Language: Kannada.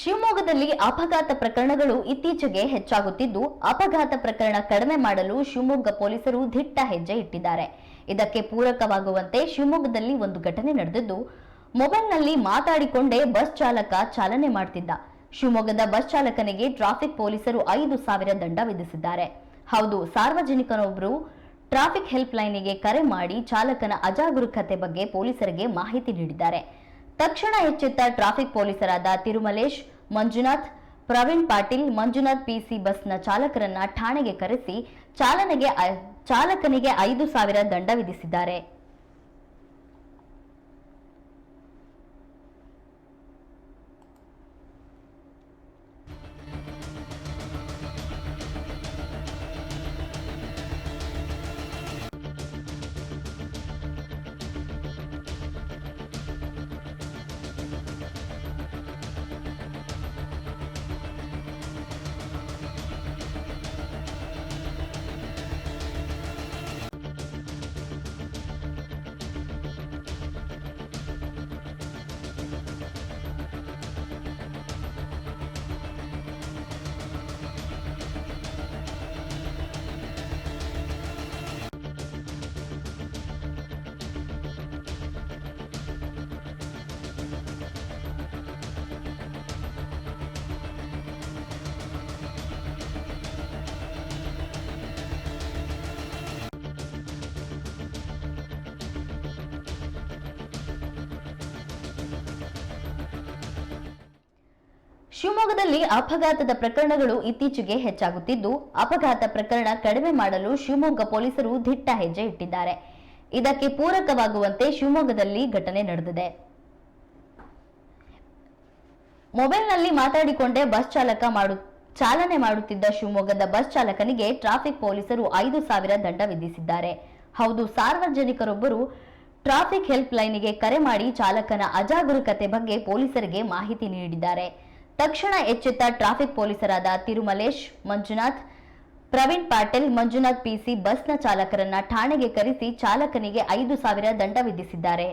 ಶಿವಮೊಗ್ಗದಲ್ಲಿ ಅಪಘಾತ ಪ್ರಕರಣಗಳು ಇತ್ತೀಚೆಗೆ ಹೆಚ್ಚಾಗುತ್ತಿದ್ದು, ಅಪಘಾತ ಪ್ರಕರಣ ಕಡಿಮೆ ಮಾಡಲು ಶಿವಮೊಗ್ಗ ಪೊಲೀಸರು ದಿಟ್ಟ ಹೆಜ್ಜೆ ಇಟ್ಟಿದ್ದಾರೆ. ಇದಕ್ಕೆ ಪೂರಕವಾಗುವಂತೆ ಶಿವಮೊಗ್ಗದಲ್ಲಿ ಒಂದು ಘಟನೆ ನಡೆದಿದ್ದು, ಮೊಬೈಲ್ನಲ್ಲಿ ಮಾತಾಡಿಕೊಂಡೇ ಬಸ್ ಚಾಲಕ ಚಾಲನೆ ಮಾಡ್ತಿದ್ದ. ಶಿವಮೊಗ್ಗದ ಬಸ್ ಚಾಲಕನಿಗೆ ಟ್ರಾಫಿಕ್ ಪೊಲೀಸರು ಐದು ಸಾವಿರ ದಂಡ ವಿಧಿಸಿದ್ದಾರೆ. ಹೌದು ಸಾರ್ವಜನಿಕನೊಬ್ಬರು ಟ್ರಾಫಿಕ್ ಹೆಲ್ಪ್ ಲೈನಿಗೆ ಕರೆ ಮಾಡಿ ಚಾಲಕನ ಅಜಾಗರೂಕತೆ ಬಗ್ಗೆ ಪೊಲೀಸರಿಗೆ ಮಾಹಿತಿ ನೀಡಿದ್ದಾರೆ. ತಕ್ಷಣ ಎಚ್ಚೆತ್ತ ಟ್ರಾಫಿಕ್ ಪೊಲೀಸರಾದ ತಿರುಮಲೇಶ್, ಮಂಜುನಾಥ್, ಪ್ರವೀಣ್ ಪಾಟೀಲ್, ಮಂಜುನಾಥ್ ಪಿಸಿ ಬಸ್ನ ಚಾಲಕರನ್ನ ಠಾಣೆಗೆ ಕರೆಸಿ ಚಾಲನೆಗೆ ಚಾಲಕನಿಗೆ ಐದು ಸಾವಿರ ದಂಡ ವಿಧಿಸಿದ್ದಾರೆ. ಶಿವಮೊಗ್ಗದಲ್ಲಿ ಅಪಘಾತದ ಪ್ರಕರಣಗಳು ಇತ್ತೀಚೆಗೆ ಹೆಚ್ಚಾಗುತ್ತಿದ್ದು, ಅಪಘಾತ ಪ್ರಕರಣ ಕಡಿಮೆ ಮಾಡಲು ಶಿವಮೊಗ್ಗ ಪೊಲೀಸರು ದಿಟ್ಟ ಹೆಜ್ಜೆ ಇಟ್ಟಿದ್ದಾರೆ. ಇದಕ್ಕೆ ಪೂರಕವಾಗುವಂತೆ ಶಿವಮೊಗ್ಗದಲ್ಲಿ ಘಟನೆ ನಡೆದಿದೆ. ಮೊಬೈಲ್ನಲ್ಲಿ ಮಾತಾಡಿಕೊಂಡೇ ಬಸ್ ಚಾಲಕ ಮಾಡು, ಚಾಲನೆ ಮಾಡುತ್ತಿದ್ದ ಶಿವಮೊಗ್ಗದ ಬಸ್ ಚಾಲಕನಿಗೆ ಟ್ರಾಫಿಕ್ ಪೊಲೀಸರು ಐದು ಸಾವಿರ ದಂಡ ವಿಧಿಸಿದ್ದಾರೆ. ಹೌದು, ಸಾರ್ವಜನಿಕರೊಬ್ಬರು ಟ್ರಾಫಿಕ್ ಹೆಲ್ಪ್ ಲೈನ್ಗೆ ಕರೆ ಮಾಡಿ ಚಾಲಕನ ಅಜಾಗರೂಕತೆ ಬಗ್ಗೆ ಪೊಲೀಸರಿಗೆ ಮಾಹಿತಿ ನೀಡಿದ್ದಾರೆ. ತಕ್ಷಣ ಎಚ್ಚೆತ್ತ ಟ್ರಾಫಿಕ್ ಪೊಲೀಸರಾದ ತಿರುಮಲೇಶ್, ಮಂಜುನಾಥ್, ಪ್ರವೀಣ್ ಪಾಟೀಲ್, ಮಂಜುನಾಥ್ ಪಿಸಿ ಬಸ್ನ ಚಾಲಕರನ್ನ ಠಾಣೆಗೆ ಕರೆಸಿ ಚಾಲಕನಿಗೆ ಐದು ಸಾವಿರ ದಂಡ ವಿಧಿಸಿದ್ದಾರೆ.